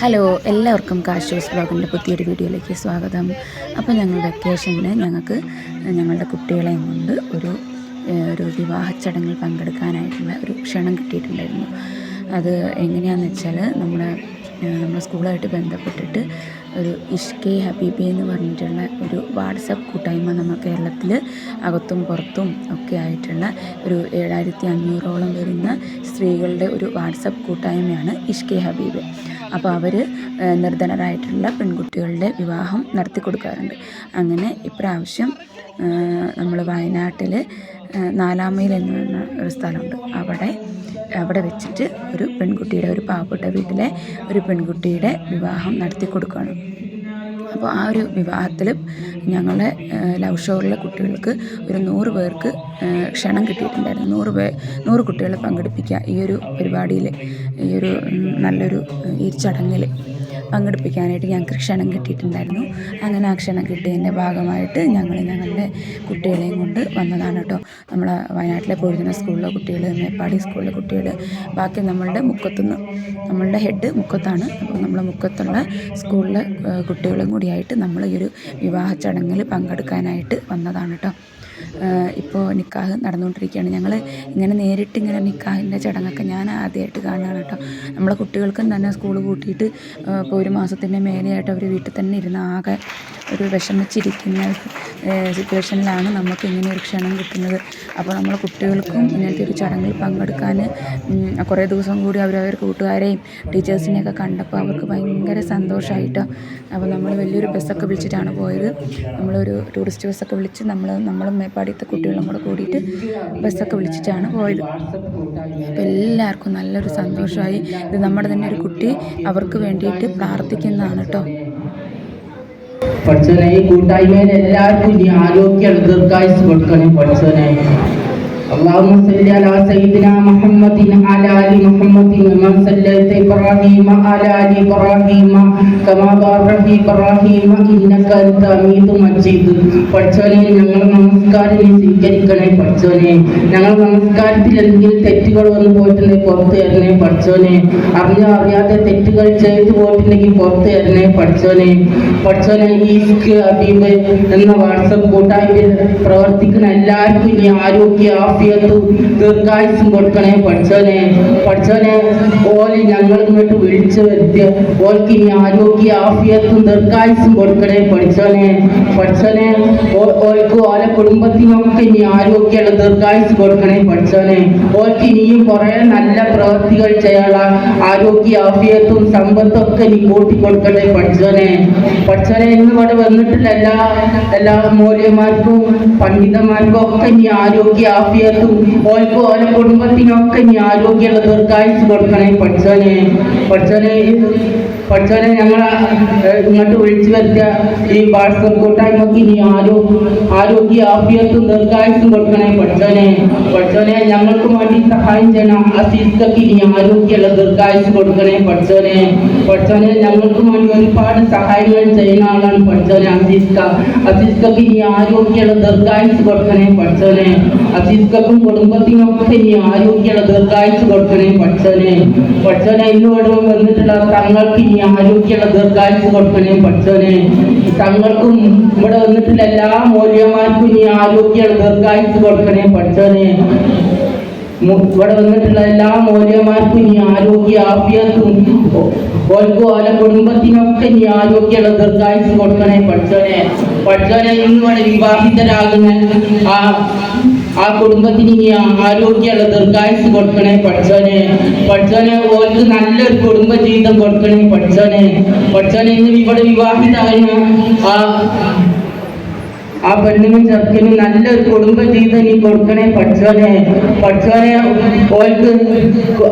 Hello എല്ലാവർക്കും കാശ്യൂസ് ബ്ലോഗിന്റെ പുതിയൊരു വീഡിയോയിലേക്ക് സ്വാഗതം. അപ്പോൾ ഞങ്ങൾ വെക്കേഷനിൽ ഞങ്ങൾക്ക് ഞങ്ങളുടെ കുട്ടികളെയും കൊണ്ട് ഒരു ഒരു വിവാഹ ചടങ്ങിൽ പങ്കെടുക്കാനായിട്ടുള്ള ഒരു ക്ഷണം കിട്ടിയിട്ടുണ്ടായിരുന്നു. അത് എങ്ങനെയാണെന്ന് വെച്ചാൽ നമ്മുടെ നമ്മുടെ സ്കൂളായിട്ട് ബന്ധപ്പെട്ടിട്ട് ഒരു ഇഷ്കെ ഹബീബി എന്ന് പറഞ്ഞിട്ടുള്ള ഒരു വാട്സപ്പ് കൂട്ടായ്മ നമ്മൾ കേരളത്തിൽ അകത്തും പുറത്തും ഒക്കെ ആയിട്ടുള്ള ഒരു ഏഴായിരത്തി അഞ്ഞൂറോളം വരുന്ന സ്ത്രീകളുടെ ഒരു വാട്സപ്പ് കൂട്ടായ്മയാണ് ഇഷ്കെ ഹബീബ്. അപ്പോൾ അവർ നിർധനരായിട്ടുള്ള പെൺകുട്ടികളുടെ വിവാഹം നടത്തി കൊടുക്കാറുണ്ട്. അങ്ങനെ ഇപ്രാവശ്യം നമ്മൾ വയനാട്ടിൽ നാലാമയിൽ എന്ന് പറഞ്ഞ ഒരു സ്ഥലമുണ്ട്. അവിടെ അവിടെ വെച്ചിട്ട് ഒരു പെൺകുട്ടിയുടെ ഒരു പാവപ്പെട്ട വീട്ടിലെ ഒരു പെൺകുട്ടിയുടെ വിവാഹം നടത്തി കൊടുക്കുകയാണ്. അപ്പോൾ ആ ഒരു വിവാഹത്തിൽ ഞങ്ങളുടെ ലവ് ഷോറിലെ കുട്ടികൾക്ക് ഒരു നൂറ് പേർക്ക് ക്ഷണം കിട്ടിയിട്ടുണ്ടായിരുന്നു. നൂറ് പേ നൂറ് കുട്ടികളെ പങ്കെടുപ്പിക്കുക ഈ ഒരു പരിപാടിയിൽ ഈ ഒരു നല്ലൊരു ഈ ചടങ്ങിൽ പങ്കെടുപ്പിക്കാനായിട്ട് ഞങ്ങൾക്ക് ക്ഷണം കിട്ടിയിട്ടുണ്ടായിരുന്നു. അങ്ങനെ ആ ക്ഷണം കിട്ടിയതിന്റെ ഭാഗമായിട്ട് ഞങ്ങൾ ഞങ്ങളുടെ കുട്ടികളെയും കൊണ്ട് വന്നതാണ് കേട്ടോ. നമ്മളെ വയനാട്ടിലെ പൊഴുതിന സ്കൂളിലെ കുട്ടികൾ മേപ്പാടി സ്കൂളിലെ കുട്ടികൾ ബാക്കി നമ്മളുടെ മുക്കത്തുനിന്ന് നമ്മളുടെ ഹെഡ് മുക്കത്താണ്. അപ്പോൾ നമ്മളെ മുക്കത്തുള്ള സ്കൂളിലെ കുട്ടികളും കൂടിയായിട്ട് നമ്മൾ ഈ ഒരു വിവാഹ ചടങ്ങിൽ പങ്കെടുക്കാനായിട്ട് വന്നതാണ് കേട്ടോ. ഇപ്പോൾ നിക്കാഹ് നടന്നുകൊണ്ടിരിക്കുകയാണ്. ഞങ്ങൾ ഇങ്ങനെ നേരിട്ട് ഇങ്ങനെ നിക്കാഹിന്റെ ചടങ്ങൊക്കെ ഞാൻ ആദ്യമായിട്ട് കാണുകയാണ് കേട്ടോ. നമ്മളെ കുട്ടികൾക്കും തന്നെ സ്കൂൾ കൂട്ടിയിട്ട് ഇപ്പോൾ ഒരു മാസത്തിന്റെ മേലെയായിട്ട് അവർ വീട്ടിൽ തന്നെ ഇരുന്ന് ആകെ ഒരു വിഷമിച്ചിരിക്കുന്ന സിറ്റുവേഷനിലാണ് നമുക്ക് ഇങ്ങനെ ഒരു ക്ഷണം കിട്ടുന്നത്. അപ്പോൾ നമ്മൾ കുട്ടികൾക്കും ഇങ്ങനത്തെ ഒരു ചടങ്ങിൽ പങ്കെടുക്കാൻ കുറേ ദിവസം കൂടി അവരവർ കൂട്ടുകാരെയും ടീച്ചേഴ്സിനെയൊക്കെ കണ്ടപ്പോൾ അവർക്ക് ഭയങ്കര സന്തോഷമായിട്ട്. അപ്പോൾ നമ്മൾ വലിയൊരു ബസ്സൊക്കെ വിളിച്ചിട്ടാണ് പോയത്. നമ്മളൊരു ടൂറിസ്റ്റ് ബസ്സൊക്കെ വിളിച്ച് നമ്മൾ നമ്മളും മേപ്പാടിയത്തെ കുട്ടികളും കൂടെ കൂടിയിട്ട് ബസ്സൊക്കെ വിളിച്ചിട്ടാണ് പോയത്. അപ്പോൾ എല്ലാവർക്കും നല്ലൊരു സന്തോഷമായി. ഇത് നമ്മുടെ തന്നെ ഒരു കുട്ടി അവർക്ക് വേണ്ടിയിട്ട് പ്രാർത്ഥിക്കുന്നതാണ് കേട്ടോ. പഠിച്ചോനെ ഈ കൂട്ടായ്മയിൽ എല്ലാവർക്കും ഇനി ആരോഗ്യം ദീർഘായുസ് കൊടുക്കണേ പഠിച്ചോനെ اللهم صل على سيدنا محمد على ال محمد كما صليت ابراهيم على ال ابراهيم كما باركت ابراهيم انك انت حميد مجيد പഠിച്ചോനെ ഞങ്ങൾ നമസ്കാരം നീ സ്വീകരിക്കണേ പഠിച്ചോനെ ഞങ്ങൾ നമസ്കാരത്തിൽ എന്തെങ്കിലും തെറ്റുകൾ വന്നു പോയിട്ടുണ്ടെങ്കിൽ പുറത്ത് തരണേ പഠിച്ചോനെ അറിഞ്ഞോ അറിയാതെ തെറ്റുകൾ ചെയ്തു പോയിട്ടുണ്ടെങ്കിൽ പുറത്ത് തരണേ പഠിച്ചോനെ പഠിച്ചോനെ ഈസ്ക് അബീബ് എന്ന വാട്സപ്പ് കൂട്ടായ്മയിൽ പ്രവർത്തിക്കുന്ന എല്ലാവർക്കും ഇനി ആരോഗ്യ ആഫിയത്തും ദീർഘായുസും കൊടുക്കണേ പഠിച്ചോനെ പഠിച്ചോനെ ഓൽ ഞങ്ങൾ ഇങ്ങോട്ട് വിളിച്ചു വരുത്തിയ ഓൾക്ക് ഇനി ആരോഗ്യ ആഫിയത്തും ദീർഘായുസും കൊടുക്കണേ പഠിച്ചോനെ പഠിച്ചോനെ ഓ- ഓൾക്ക് ഓരോ കുടുംബത്തിനൊക്കെ ഇനി ആരോഗ്യമുള്ള ദീർഘായുസ് കൊടുക്കണേ പഠിച്ചോനെ ഓർക്ക് ഇനിയും കുറെ നല്ല പ്രവർത്തികൾ ചെയ്യാനുള്ള ആരോഗ്യ ആഫിയത്തും സമ്പത്തും ഒക്കെ നീ കൂട്ടി കൊടുക്കണേ പഠിച്ചോനെ പഠിച്ചോനെ ഇന്ന് ഇവിടെ വന്നിട്ടുള്ള എല്ലാ എല്ലാ മൂല്യന്മാർക്കും പണ്ഡിതന്മാർക്കും ഒക്കെ നീ ആരോഗ്യ ആഫിയത്തും ഓർക്കും ഓരോ കുടുംബത്തിനൊക്കെ നീ ആരോഗ്യമുള്ള ദീർഘായുസ് കൊടുക്കണേ പഠിച്ചോനെ പഠിച്ചോനെ പഠിച്ചോനെ ഞങ്ങൾ ഇങ്ങോട്ട് വിളിച്ചു വരുത്തിയ ഈ വാട്സപ്പ് കൂട്ടായ്മക്ക് ഇനി ആരോഗ്യ ആരോഗ്യ ആഫിയത്തും ദീർഘായുസും കൊടുക്കണേ പഠിച്ചോനെ പഠിച്ചോനെ ഞങ്ങൾക്ക് വേണ്ടി സഹായം ചെയ്യണം അസീസ്ക്ക് നീ ആരോഗ്യമുള്ള ദീർഘായുസ് കൊടുക്കണേ പഠിച്ചോനെ പഠിച്ചോനെ ഞങ്ങൾക്ക് വേണ്ടി ഒരുപാട് സഹായങ്ങൾ ചെയ്യുന്ന ആളാണ് പഠിച്ചോനെ അസീസ്ക അസീസ്ക്ക് നീ ആരോഗ്യമുള്ള ദീർഘായുസ് കൊടുക്കണേ പഠിച്ചോനെ അസീസ്ക്കും കുടുംബത്തിനൊക്കെ നീ ആരോഗ്യമുള്ള ദീർഘായുസ് കൊടുക്കണേ പഠിച്ചോനെ പഠിച്ചോനെ ഇന്ന് ഇവിടെ വന്നിട്ടുള്ള തങ്ങൾക്ക് നീ ആരോഗ്യമുള്ള ദീർഘായുസ് കൊടുക്കണേ പഠിച്ചോനെ തങ്ങൾക്കും ഇവിടെ വന്നിട്ടുള്ള എല്ലാ മൂല്യന്മാർക്കും നീ ആരോഗ്യം ദീർഘായുസ് കൊടുക്കണേ പഠിച്ചോനെ മു- ഇവിടെ വന്നിട്ടുള്ള എല്ലാ മൂല്യന്മാർക്കും നീ ആരോഗ്യ ആഭ്യാസം ഓൽക്കും ഓല കുടുംബത്തിനൊക്കെ നീ ആരോഗ്യമുള്ള ദീർഘായുസ് കൊടുക്കണേ പഠിച്ചോനെ പഠിച്ചോനെ ഇന്ന് വിവാഹിതരാകുന്ന ആ ആ കുടുംബത്തിന് ഇനി ആരോഗ്യമുള്ള ദീർഘായുസ് കൊടുക്കണേ പഠിച്ചോനെ പഠിച്ചോനെ ഓർക്ക് നല്ലൊരു കുടുംബ ജീവിതം കൊടുക്കണേ പഠിച്ചോനെ പഠിച്ചോനെ ഇന്ന് ഇവിടെ വിവാഹിതാകുന്ന ആ ആ പെണ്ണിനും ചെറുക്കനും നല്ലൊരു കുടുംബ ജീവിതം നീ കൊടുക്കണേ പഠിച്ചോനെ പഠിച്ചോനെ ഓൾക്ക്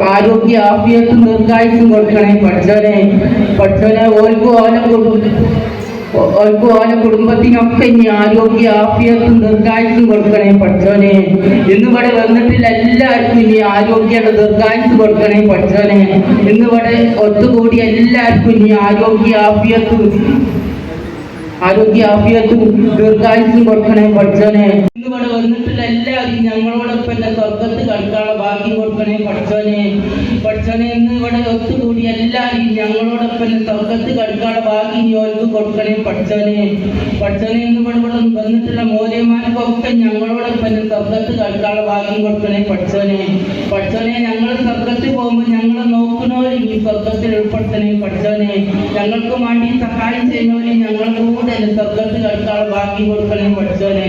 ആരോഗ്യ ആഫിയത്തും ദീർഘായുസും കൊടുക്കണേ പഠിച്ചോനെ പഠിച്ചോനെ ഓൾക്ക് ഓല ഓൾക്ക് ഓല കുടുംബത്തിനൊക്കെ ഇനി ആരോഗ്യ ആഫിയത്തും ദീർഘായുസും കൊടുക്കണേ പഠിച്ചോനെ ഇന്നിവിടെ വന്നിട്ടില്ല എല്ലാവർക്കും ഇനി ആരോഗ്യയുടെ ദീർഘായുസ് കൊടുക്കണേ പഠിച്ചോനെ ഇന്നിവിടെ ഒത്തുകൂടി എല്ലാവർക്കും ഇനി ആരോഗ്യ ആഫിയത്തും ആരോഗ്യ ആഫിയത്തും ദീർഘായുസും കൊടുക്കണേ പഠിച്ചോനെ. ഇന്ന് ഇവിടെ വന്നിട്ടുള്ള എല്ലാവരും ഞങ്ങളോടൊപ്പം തന്നെ സ്വർഗത്ത് കടക്കാനുള്ള ഭാഗ്യം കൊടുക്കണേ പഠിച്ചോനെ. പഠിച്ചനെ ഇന്ന് ഇവിടെ ഒത്തുകൂടി എല്ലാവരും ഞങ്ങളോടൊപ്പം സ്വർഗത്ത് കടുക്കാട് ബാക്കി ഓർക്ക് കൊടുക്കണേ പഠിച്ചനെ പഠിച്ചനെ എന്ന് ഇവിടെ ഇവിടെ വന്നിട്ടുള്ള മൂല്യമാർക്കൊക്കെ ഞങ്ങളോടൊപ്പം സ്വർഗത്ത് കടുക്കാട് ബാക്കി കൊടുക്കണേ പഠിച്ചനെ പഠിച്ചനെ ഞങ്ങൾ സ്വർഗത്തിൽ പോകുമ്പോൾ ഞങ്ങളെ നോക്കുന്നവരും ഈ സ്വർഗത്തിൽ ഉൾപ്പെടുത്തണേ പഠിച്ചനെ ഞങ്ങൾക്ക് വേണ്ടി സഹായം ചെയ്യുന്നവരെ ഞങ്ങളുടെ കൂടെ സ്വർഗത്ത് കടുക്കാട് ബാക്കി കൊടുക്കണേ പഠിച്ചനെ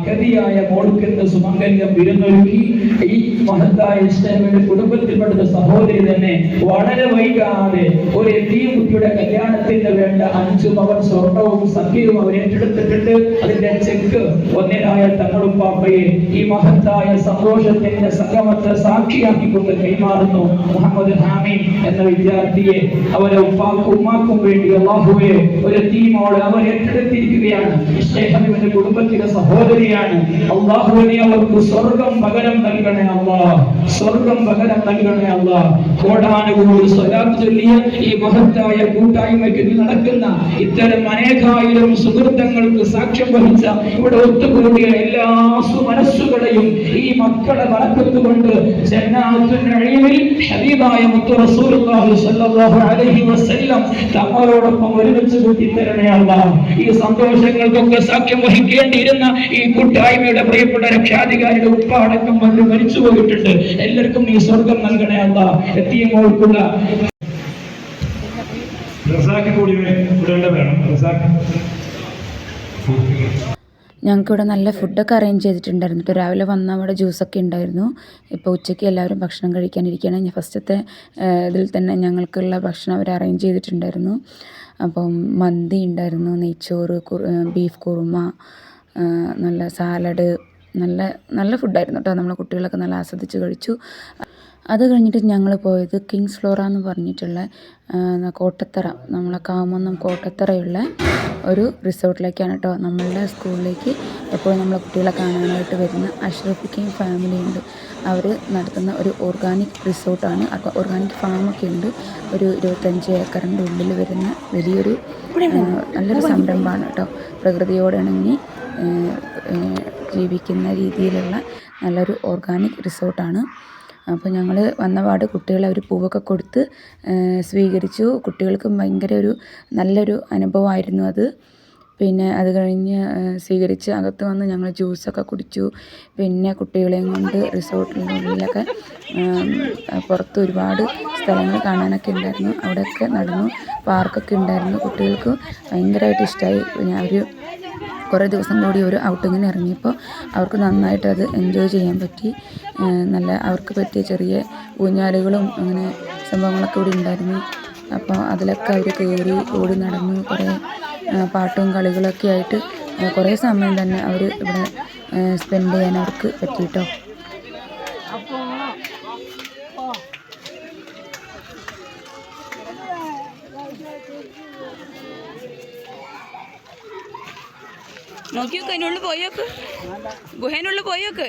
അഗതിയായ മോൾക്കെന്ന് സുമംഗല്യം വിരുന്നൊരുക്കി. ഈ മഹത്തായ ഇഷ്ടങ്ങളുടെ കുടുംബത്തിൽപ്പെട്ട സഹോദരി തന്നെ വളരെ വൈകാതെ ഒരു എത്തിയുകുട്ടിയുടെ കല്യാണത്തിന് വേണ്ട അഞ്ചും അവർ സ്വർണവും സഖ്യവും അവർ ഏറ്റെടുത്തിട്ടുണ്ട്. അതിന്റെ ചെക്ക് ഒന്നിനായ തങ്ങളും പാപ്പയെ ഈ മഹത്തായ സന്തോഷത്തിന്റെ സംഗമത്തെ സാക്ഷിയാക്കിക്കൊണ്ട് കൈമാറുന്നു. മുഹമ്മദ് ഹാമി എന്ന വിദ്യാർത്ഥിയെ അവരെ ഉപ്പാക്കും ഉമ്മാക്കും വേണ്ടി അള്ളാഹുവെ ഒരു തീമോട് അവർ ഏറ്റെടുത്തിരിക്കുകയാണ്. ഇദ്ദേഹം ഇവന്റെ കുടുംബത്തിലെ സഹോദരിയാണ്. അള്ളാഹുവിനെ അവർക്ക് സ്വർഗം പകരം നൽകണേ അള്ളാ. സ്വർഗം പകരം നൽകണേ അല്ല കോടാനുകൂടി സ്വലാത്ത് ചൊല്ലിയ ഈ മഹത്തായ കൂട്ടായ്മയ്ക്ക് നടക്കുന്ന ഇത്തരം അനേകായിരം സുഹൃത്തങ്ങൾക്ക് സാക്ഷ്യം വഹിച്ച ഇവിടെ ഒത്തുകൂടിയ എല്ലാ സുമനസ്സുകളെയും ഈ മക്കളെ വളർത്തുകൊണ്ട് ജന്നാത്തുൽ ഹബീബായ മുത്തു റസൂലുള്ളാഹി സ്വല്ലല്ലാഹു അലൈഹി വസല്ലം തങ്ങളോടൊപ്പം ഒരുമിച്ച് കൂട്ടി തരണേ അല്ലാഹ് ഈ സന്തോഷങ്ങൾക്കൊക്കെ സാക്ഷ്യം വഹിക്കേണ്ടിയിരുന്ന ഈ കൂട്ടായ്മയുടെ പ്രിയപ്പെട്ട രക്ഷാധികാരിയുടെ ഉപ്പാടക്കം വന്ന് മരിച്ചു പോയിട്ടുണ്ട് എല്ലാവർക്കും ഈ സ്വർഗം നൽകണേ അല്ല വിടേണ്ട വേണം. റസാഖ്. ഞങ്ങൾക്കിവിടെ നല്ല ഫുഡൊക്കെ അറേഞ്ച് ചെയ്തിട്ടുണ്ടായിരുന്നു. കേട്ടോ രാവിലെ വന്ന അവിടെ ജ്യൂസൊക്കെ ഉണ്ടായിരുന്നു. ഇപ്പോൾ ഉച്ചയ്ക്ക് എല്ലാവരും ഭക്ഷണം കഴിക്കാനിരിക്കുകയാണ് ഞാൻ ഫസ്റ്റത്തെ ഇതിൽ തന്നെ ഞങ്ങൾക്കുള്ള ഭക്ഷണം അവർ അറേഞ്ച് ചെയ്തിട്ടുണ്ടായിരുന്നു. അപ്പം മന്തി ഉണ്ടായിരുന്നു നെയ്ച്ചോറ് ബീഫ് കുറുമ നല്ല സാലഡ് നല്ല നല്ല ഫുഡായിരുന്നു കേട്ടോ നമ്മളെ കുട്ടികളൊക്കെ നല്ല ആസ്വദിച്ച് കഴിച്ചു. അത് കഴിഞ്ഞിട്ട് ഞങ്ങൾ പോയത് കിങ്സ് ഫ്ലോറ എന്ന് പറഞ്ഞിട്ടുള്ള കോട്ടത്തറ. നമ്മളെ കാമൊന്നും കോട്ടത്തറയുള്ള ഒരു റിസോർട്ടിലേക്കാണ് കേട്ടോ നമ്മളുടെ സ്കൂളിലേക്ക് എപ്പോഴും നമ്മളെ കുട്ടികളെ കാണാനായിട്ട് വരുന്ന അഷ്റഫിക്കയും ഫാമിലി ഉണ്ട്. അവർ നടത്തുന്ന ഒരു ഓർഗാനിക് റിസോർട്ടാണ്. ഓർഗാനിക് ഫാമൊക്കെ ഉണ്ട്. ഒരു ഇരുപത്തഞ്ച് ഏക്കറിന്റെ ഉള്ളിൽ വരുന്ന വലിയൊരു നല്ലൊരു സംരംഭമാണ് കേട്ടോ പ്രകൃതിയോട് ഇണങ്ങി ആ, ആ, ജീവിക്കുന്ന രീതിയിലുള്ള നല്ലൊരു ഓർഗാനിക് റിസോർട്ടാണ്. അപ്പോൾ ഞങ്ങൾ വന്നപാട് കുട്ടികളെ ഒരു പൂവൊക്കെ കൊടുത്ത് സ്വീകരിച്ചു. കുട്ടികൾക്ക് ഭയങ്കര ഒരു നല്ലൊരു അനുഭവമായിരുന്നു അത്. പിന്നെ അത് കഴിഞ്ഞ് സ്വീകരിച്ച് അകത്ത് വന്ന് ഞങ്ങൾ ജ്യൂസൊക്കെ കുടിച്ചു. പിന്നെ കുട്ടികളെയും കൊണ്ട് റിസോർട്ടിന്റെ ഉള്ളിലൊക്കെ പുറത്ത് ഒരുപാട് സ്ഥലങ്ങൾ കാണാനൊക്കെ ഉണ്ടായിരുന്നു. അവിടെയൊക്കെ നടന്നു. പാർക്കൊക്കെ ഉണ്ടായിരുന്നു. കുട്ടികൾക്ക് ഭയങ്കരമായിട്ട് ഇഷ്ടമായി ഞാൻ അവർ കുറേ ദിവസം കൂടി ഒരു ഔട്ടിങ്ങിന് ഇറങ്ങിയപ്പോൾ അവർക്ക് നന്നായിട്ട് അത് എൻജോയ് ചെയ്യാൻ പറ്റി. നല്ല അവർക്ക് പറ്റിയ ചെറിയ ഊഞ്ഞാലുകളും അങ്ങനെ സംഭവങ്ങളൊക്കെ ഇവിടെ ഉണ്ടായിരുന്നു. അപ്പോൾ അതിലൊക്കെ അവർ കയറി ഓടി നടന്നു. കുറേ പാട്ടും കളികളൊക്കെ ആയിട്ട് കുറേ സമയം തന്നെ അവർ ഇവിടെ സ്പെൻഡ് ചെയ്യാൻ അവർക്ക് പറ്റിയിട്ടോ. നോക്കിയോക്ക് അതിനുള്ളിൽ പോയോക്ക്. ഗുഹേനുള്ളിൽ പോയോക്ക്.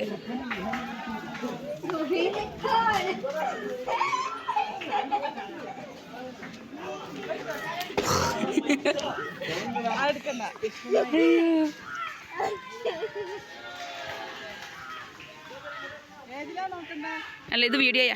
അല്ല ഇത് വീഡിയോയാ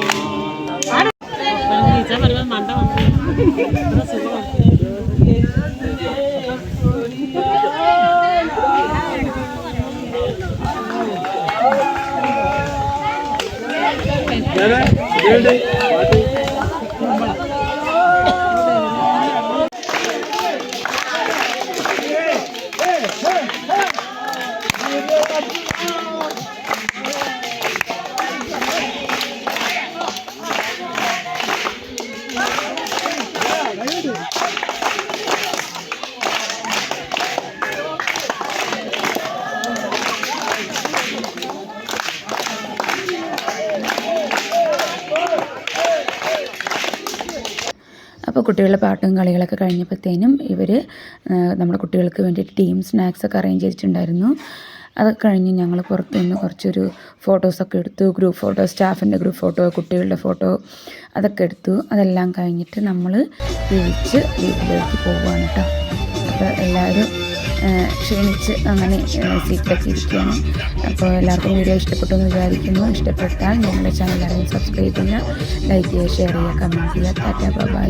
చేయండి അപ്പോൾ കുട്ടികളുടെ പാട്ടും കളികളൊക്കെ കഴിഞ്ഞപ്പോഴത്തേനും ഇവർ നമ്മുടെ കുട്ടികൾക്ക് വേണ്ടിയിട്ട് ടീം സ്നാക്സൊക്കെ അറേഞ്ച് ചെയ്തിട്ടുണ്ടായിരുന്നു. അതൊക്കെ കഴിഞ്ഞ് ഞങ്ങൾ പുറത്തു നിന്ന് കുറച്ചൊരു ഫോട്ടോസൊക്കെ എടുത്തു. ഗ്രൂപ്പ് ഫോട്ടോ സ്റ്റാഫിന്റെ ഗ്രൂപ്പ് ഫോട്ടോ കുട്ടികളുടെ ഫോട്ടോ അതൊക്കെ എടുത്തു. അതെല്ലാം കഴിഞ്ഞിട്ട് നമ്മൾ തിരിച്ച് വീട്ടിലേക്ക് പോവുകയാണ് കേട്ടോ. അപ്പോൾ എല്ലാവരും ക്ഷീണിച്ച് അങ്ങനെ സീറ്റിലൊക്കെ ഇരിക്കുകയാണ് അപ്പോൾ എല്ലാവർക്കും വീഡിയോ ഇഷ്ടപ്പെട്ടു എന്ന് വിചാരിക്കുന്നു. ഇഷ്ടപ്പെട്ടാൽ ഞങ്ങളുടെ ചാനൽ ആരെയും സബ്സ്ക്രൈബ് ചെയ്യുക ലൈക്ക് ചെയ്യുക ഷെയർ ചെയ്യുക കമന്റ് ചെയ്യുക. Tata bye.